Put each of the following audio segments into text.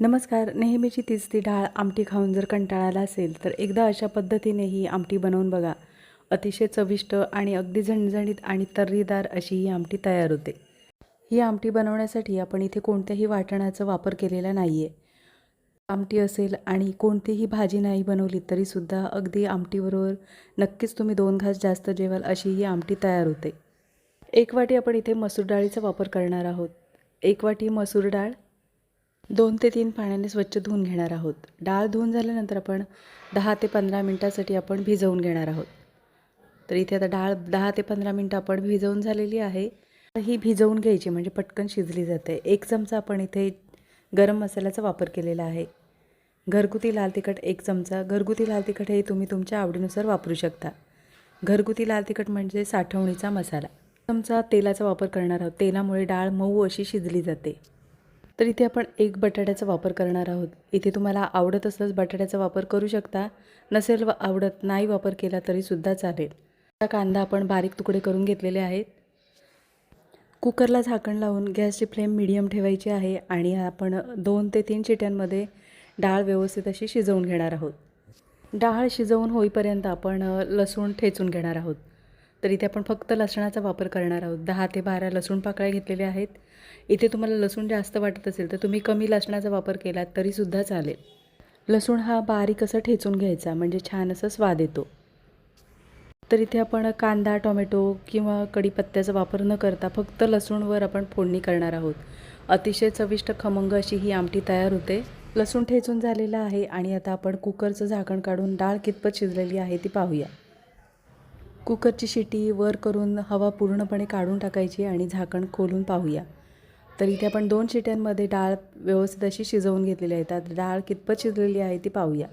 नमस्कार नेहमीची तीच ती डाळ आमटी खाऊन जर कंटाळाला असेल तर एकदा अशा पद्धतीने ही आमटी बनवून बघा. अतिशय चविष्ट आणि अगदी झणझणीत आणि तर्रीदार अशी ही आमटी तयार होते. ही आमटी बनवण्यासाठी आपण इथे कोणत्याही वाटणाचा वापर केलेला नाही आहे आमटी असेल आणि कोणतीही भाजी नाही बनवली तरीसुद्धा अगदी आमटीबरोबर नक्कीच तुम्ही दोन घास जास्त जेवाल अशी ही आमटी तयार होते. एक वाटी आपण इथे मसूर डाळीचा वापर करणार आहोत. एक वाटी मसूर डाळ दोन ते तीन पाण्याने स्वच्छ धुवून घेणार आहोत. डाळ धुवून झाल्यानंतर आपण दहा ते पंधरा मिनटासाठी आपण भिजवून घेणार आहोत. तर इथे आता डाळ दहा ते पंधरा मिनटं आपण भिजवून झालेली आहे. तर ही भिजवून घ्यायची म्हणजे पटकन शिजली जाते. एक चमचा आपण इथे गरम मसाल्याचा वापर केलेला आहे. घरगुती लाल तिखट एक चमचा. घरगुती लाल तिखट हे तुम्ही तुमच्या आवडीनुसार वापरू शकता. घरगुती लाल तिखट म्हणजे साठवणीचा मसाला. चमचा तेलाचा वापर करणार आहोत. तेलामुळे डाळ मऊ अशी शिजली जाते. तर इथे आपण एक बटाट्याचा वापर करणार आहोत. इथे तुम्हाला आवडत असल्यास बटाट्याचा वापर करू शकता. नसेल व आवडत नाही वापर केला तरीसुद्धा चालेल. आता कांदा आपण बारीक तुकडे करून घेतलेले आहेत. कुकरला झाकण लावून गॅसची फ्लेम मिडियम ठेवायची आहे आणि आपण दोन ते तीन शिट्यांमध्ये डाळ व्यवस्थित अशी शिजवून घेणार आहोत. डाळ शिजवून होईपर्यंत आपण लसूण ठेचून घेणार आहोत. तर इथे आपण फक्त लसणाचा वापर करणार आहोत. दहा ते बारा लसूण पाकळ्या घेतलेल्या आहेत. इथे तुम्हाला लसूण जास्त वाटत असेल तर तुम्ही कमी लसणाचा वापर केलात तरीसुद्धा चालेल. लसूण हा बारीक असा ठेचून घ्यायचा म्हणजे छान असा स्वाद येतो. तर इथे आपण कांदा टोमॅटो किंवा कढीपत्त्याचा वापर न करता फक्त लसूणवर आपण फोडणी करणार आहोत. अतिशय चविष्ट खमंग अशी ही आमटी तयार होते. लसूण ठेचून झालेला आहे आणि आता आपण कुकरचं झाकण काढून डाळ कितपत शिजलेली आहे ती पाहूया. कुकरची शिटी वर करून हवा पूर्णपणे काढून टाकायची आणि झाकण खोलून पाहूया. तर इथे आपण दोन शिट्यांमध्ये डाळ व्यवस्थित अशी शिजवून घेतलेली आहे. त्यात डाळ कितपत शिजलेली आहे ती पाहूया.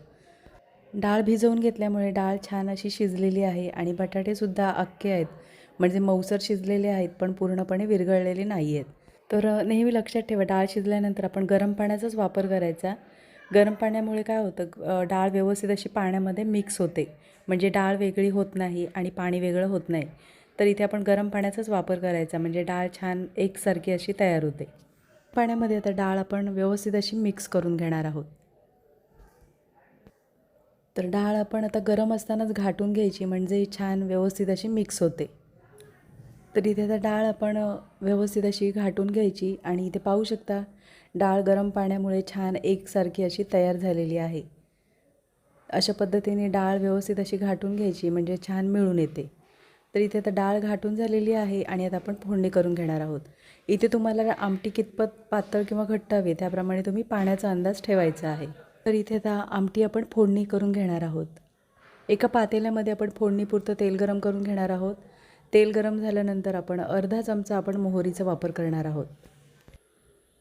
डाळ भिजवून घेतल्यामुळे डाळ छान अशी शिजलेली आहे आणि बटाटेसुद्धा अख्खे आहेत. म्हणजे मऊसर शिजलेले आहेत पण पूर्णपणे विरघळलेले नाही आहेत तर नेहमी लक्षात ठेवा डाळ शिजल्यानंतर आपण गरम पाण्याचाच वापर करायचा. गरम पाण्यामुळे काय होतं डाळ व्यवस्थित अशी पाण्यामध्ये मिक्स होते. म्हणजे डाळ वेगळी होत नाही आणि पाणी वेगळं होत नाही. तर इथे आपण गरम पाण्याचाच वापर करायचा. म्हणजे डाळ छान एकसारखी अशी तयार होते. पाण्यामध्ये आता डाळ आपण व्यवस्थित अशी मिक्स करून घेणार आहोत. तर डाळ आपण आता गरम असतानाच घाटून घ्यायची. म्हणजे छान व्यवस्थित अशी मिक्स होते. तर इथे आता डाळ आपण व्यवस्थित अशी घाटून घ्यायची. आणि इथे पाहू शकता डाळ गरम पाण्यामुळे छान एकसारखी अशी तयार झालेली आहे. अशा पद्धतीने डाळ व्यवस्थित अशी घाटून घ्यायची म्हणजे छान मिळून येते. तर इथे आता डाळ घाटून झालेली आहे आणि आता आपण फोडणी करून घेणार आहोत. इथे तुम्हाला आमटी कितपत पातळ किंवा घट्ट हवी त्याप्रमाणे तुम्ही पाण्याचा अंदाज ठेवायचा आहे. तर इथे आता आमटी आपण फोडणी करून घेणार आहोत. एका पातेल्यामध्ये आपण फोडणीपुरतं तेल गरम करून घेणार आहोत. तेल गरम झाल्यानंतर आपण अर्धा चमचा आपण मोहरीचा वापर करणार आहोत.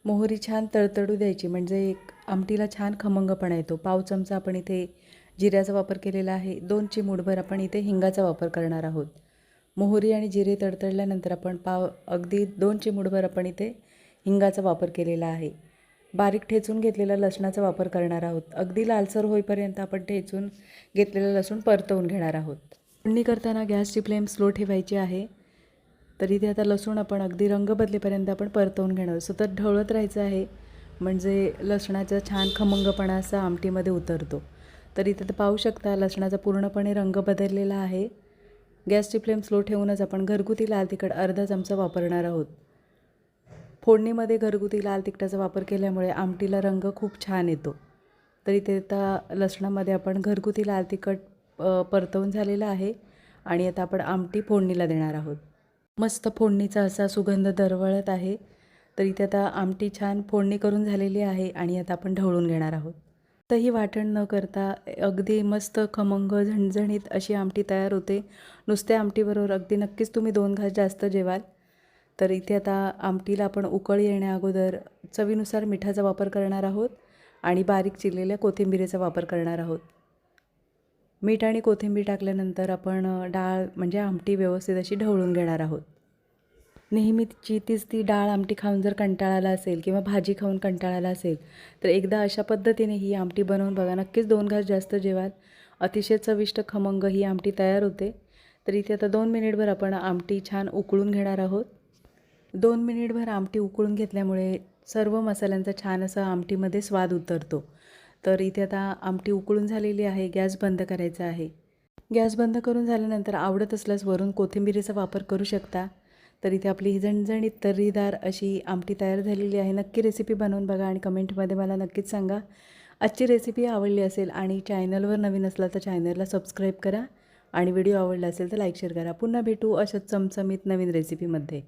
मोहरी छान तळतळू द्यायची म्हणजे एक आमटीला छान खमंगपणा येतो. पाव चमचा आपण इथे जिऱ्याचा वापर केलेला आहे. दोन चिमूडभर आपण इथे हिंगाचा वापर करणार आहोत. मोहरी आणि जिरे तडतडल्यानंतर आपण पाव अगदी दोन चिमूडभर आपण इथे हिंगाचा वापर केलेला आहे. बारीक ठेचून घेतलेला लसणाचा वापर करणार आहोत. अगदी लालसर होईपर्यंत आपण ठेचून घेतलेलं लसूण परतवून घेणार आहोत. फोडणी करताना गॅसची फ्लेम स्लो ठेवायची आहे. तर इथे आता लसूण आपण अगदी रंग बदलेपर्यंत आपण परतवून घेणार. सतत ढवळत राहायचं आहे म्हणजे लसणाचा छान खमंगपणा असा आमटीमध्ये उतरतो. तर इथे तर पाहू शकता लसणाचा पूर्णपणे रंग बदललेला आहे. गॅसची फ्लेम स्लो ठेवूनच आपण घरगुती लाल तिखट अर्धा चमचा वापरणार आहोत. फोडणीमध्ये घरगुती लाल तिखटाचा वापर केल्यामुळे आमटीला रंग खूप छान येतो. तर इथे आता लसणामध्ये आपण घरगुती लाल तिखट परतवून झालेलं आहे आणि आता आपण आमटी फोडणीला देणार आहोत. मस्त फोडणीचा असा सुगंध दरवळत आहे. तर इथे आता आमटी छान फोडणी करून झालेली आहे आणि आता आपण ढवळून घेणार आहोत. तर ही वाटण न करता अगदी मस्त खमंग झणझणीत अशी आमटी तयार होते. नुसत्या आमटीबरोबर अगदी नक्कीच तुम्ही दोन घास जास्त जेवाल. तर इथे आता आमटीला आपण उकळी येण्याअगोदर चवीनुसार मिठाचा वापर करणार आहोत आणि बारीक चिरलेल्या कोथिंबिरीचा वापर करणार आहोत. मीठ आणि कोथिंबीर टाकल्यानंतर आपण डाळ म्हणजे आमटी व्यवस्थित अशी ढवळून घेणार आहोत. नेहमीची तीच ती डाळ आमटी खाऊन जर कंटाळाला असेल किंवा भाजी खाऊन कंटाळाला असेल तर एकदा अशा पद्धतीने ही आमटी बनवून बघा. नक्कीच दोन घास जास्त जेवाल. अतिशय चविष्ट खमंग ही आमटी तयार होते. तर इथे आता दोन मिनिटभर आपण आमटी छान उकळून घेणार आहोत. दोन मिनिटभर आमटी उकळून घेतल्यामुळे सर्व मसाल्यांचा छान असा आमटीमध्ये स्वाद उतरतो. तर इथे आता आमटी उकळून झालेली आहे गॅस बंद करायचा आहे. गॅस बंद करून झाल्यानंतर आवडत असल्यास वरून कोथिंबिरीचा वापर करू शकता. तर इथे आपली ही झणझणीत तर्रीदार अशी आमटी तयार झालेली आहे. नक्की रेसिपी बनवून बघा आणि कमेंटमध्ये मला नक्कीच सांगा. आजची रेसिपी आवडली असेल आणि चॅनलवर नवीन असला तर चॅनलला सबस्क्राईब करा. आणि व्हिडिओ आवडला असेल तर लाईक शेअर करा. पुन्हा भेटू अशाच चमचमीत नवीन रेसिपीमध्ये